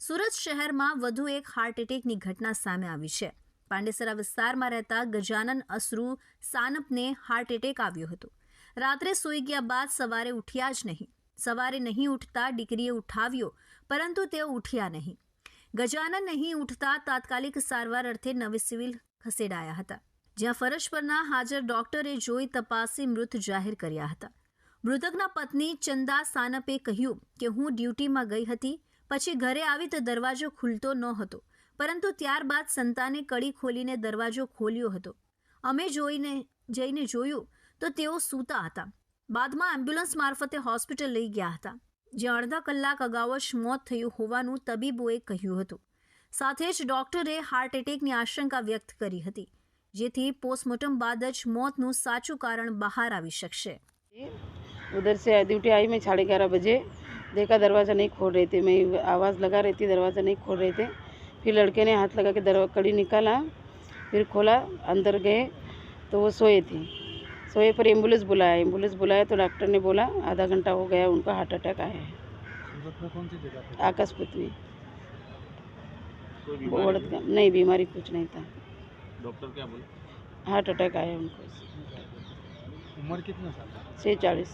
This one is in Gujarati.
સુરત શહેરમાં વધુ એક હાર્ટ એટેકની ઘટના સામે આવી છે. પાંડેસરા વિસ્તારમાં રહેતા ગજાનન અસરુ સાનપને હાર્ટ એટેક આવ્યો હતો. રાત્રે સૂઈ ગયા બાદ સવારે ઉઠ્યા જ નહીં. સવારે નહીં ઉઠતા દીકરીએ ઉઠાવ્યો, પરંતુ તેઓ ઉઠ્યા નહીં. ગજાનન નહીં ઉઠતા તાત્કાલિક સારવાર અર્થે નવી સિવિલ ખસેડાયા હતા, જ્યાં ફરજ પરના હાજર ડોક્ટરે જોઈ તપાસી મૃત જાહેર કર્યા હતા. મૃતકના પત્ની ચંદા સાનપે કહ્યું કે, હું ડ્યુટીમાં ગઈ હતી પછી ઘરે આવી તો દરવાજો ખુલતો ન હતો પરંતુ ત્યારબાદ સંતાને કડી ખોલીને દરવાજો ખોલ્યો હતો અમે જોઈને જઈને જોયું તો તેઓ સૂતા હતા બાદમાં એમ્બ્યુલન્સ મારફતે હોસ્પિટલ લઈ ગયા હતા જ્યાં અડધા કલાક અગાઉ જ મોત થયું હોવાનું તબીબોએ કહ્યું હતું સાથે જ ડોક્ટરે હાર્ટ એટેકની આશંકા વ્યક્ત કરી હતી જેથી પોસ્ટમોર્ટમ બાદ જ મોતનું સાચું કારણ બહાર આવી શકશે उधर से ड्यूटी आई मैं साढ़े ग्यारह बजे देखा दरवाज़ा नहीं खोल रहे थे। मैं आवाज़ लगा रही थी दरवाज़ा नहीं खोल रहे थे। फिर लड़के ने हाथ लगा के दरवाज़ा कड़ी निकाला फिर खोला अंदर गए तो वो सोए थे। सोए पर एंबुलेंस बुलाया एंबुलेंस बुलाया तो डॉक्टर ने बोला आधा घंटा हो गया उनका हार्ट अटैक आया है। सूरत में। कौन सी जगह पे आकाशपुत में कोई नहीं बीमारी कुछ नहीं था। डॉक्टर क्या बोले? हार्ट अटैक आया उनको। उम्र कितना साल? छः चालीस।